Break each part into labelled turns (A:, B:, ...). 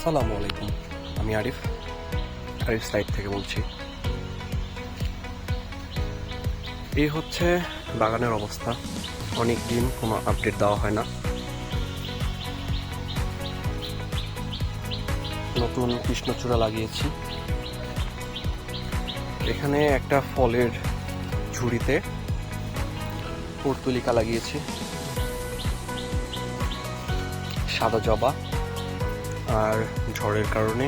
A: আসসালামু আলাইকুম। আমি আরিফ আরিফ সাইড থেকে বলছি। এই হচ্ছে বাগানের অবস্থা। অনেক দিন কোনো আপডেট দেওয়া হয় না। নতুন কৃষ্ণচূড়া লাগিয়েছি। এখানে একটা ফলের ঝুড়িতে পর্তুলিকা লাগিয়েছি। সাদা জবা। আর ঝড়ের কারণে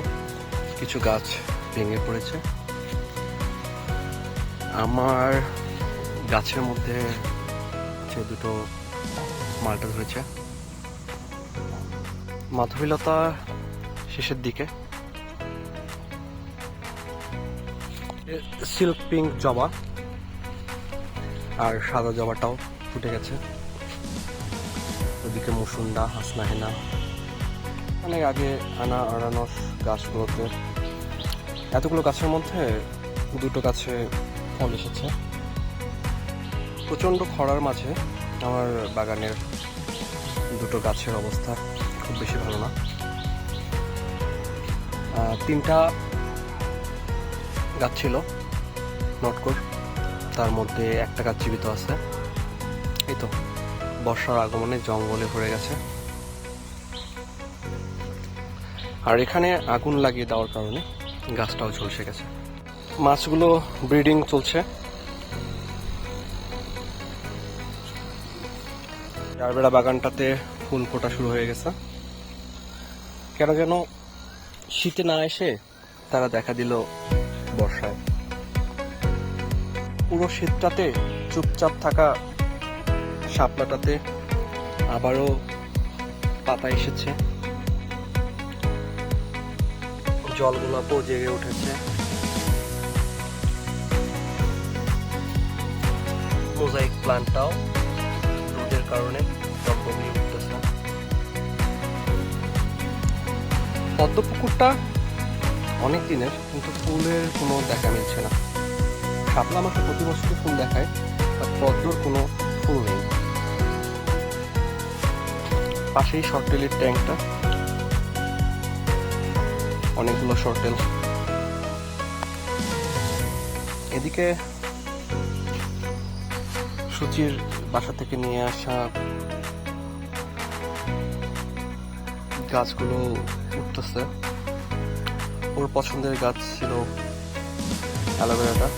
A: কিছু গাছ ভেঙে পড়েছে। আমার গাছের মধ্যে যে দুটো মালটা ধরেছে, মাধবীলতা শেষের দিকে, সিল্ক পিঙ্ক জবা আর সাদা জবাটাও ফুটে গেছে। ওদিকে মুসুন্ডা হাসনা হেনা অনেক আগে আনা আনারস গাছগুলোতে এতগুলো গাছের মধ্যে দুটো গাছে ফল এসেছে। প্রচণ্ড খরার মাঝে আমার বাগানের দুটো গাছের অবস্থা খুব বেশি ভালো না। তিনটা গাছ ছিল, নটকর। তার মধ্যে একটা গাছ জীবিত আছে। এই তো, বর্ষার আগমনে জঙ্গলে ভরে গেছে। আর এখানে আগুন লাগিয়ে দেওয়ার কারণে গাছটাও ঝলসে গেছে। মাছগুলো ব্রিডিং চলছে। ডারবেড়া বাগানটাতে ফুল ফোটা শুরু হয়ে গেছে। কেন যেন শীতে না এসে তারা দেখা দিল বর্ষায়। পুরো শীতটাতে চুপচাপ থাকা শাপলাটাতে আবারও পাতা এসেছে। জলগোলাপও জেগে উঠেছে। মোজাইক প্লান্টটাও রোদের কারণে টকবগিয়ে উঠতেছে। পদ্ম পুকুরটা অনেক দিনের, কিন্তু ফুলের কোনো দেখা মিলছে না। শাপলা আমাকে প্রতি বছরই ফুল দেখায় বাট পদ্মর কোনো ফুল নেই। পাশেই শর্টেলের ট্যাঙ্কটা অনেকগুলো শর্টেল এদিকে সুচির বাসা থেকে নিয়ে আসা গাছগুলো উঠতেছে। ওর পছন্দের গাছ ছিল অ্যালোভেরাটা।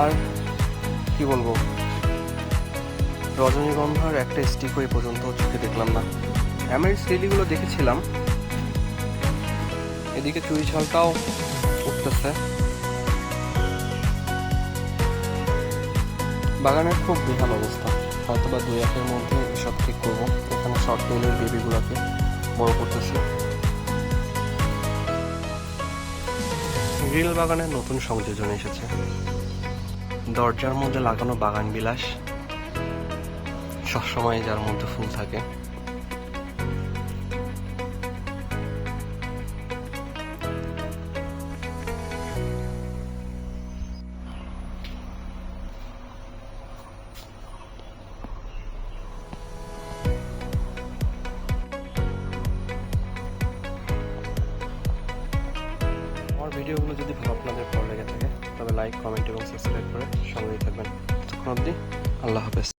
A: আর কি বলব, রজনীগন্ধার একটা স্টিক এই পর্যন্ত চোখে দেখলাম না। অ্যামেরিস লিলিগুলো দেখেছিলাম। এদিকে চুই ঝালটাও উঠতেছে। বাগানের খুব বিহাল অবস্থা। হয়তো বা দুই একের মধ্যে এসব ঠিক করব। এখানে শর্ট টেলের বেবিগুলোকে বড় করতেছি। গ্রিল বাগানের নতুন সংযোজন এসেছে। দরজার মধ্যে লাগানো বাগান বিলাস। সবসময় যার মধ্যে ফুল থাকে। ভিডিওগুলো যদি আপনাদের ভালো লেগে থাকে তবে লাইক কমেন্ট এবং সাবস্ক্রাইব করে সঙ্গেই থাকবেন। তখন অবধি আল্লাহ হাফেজ।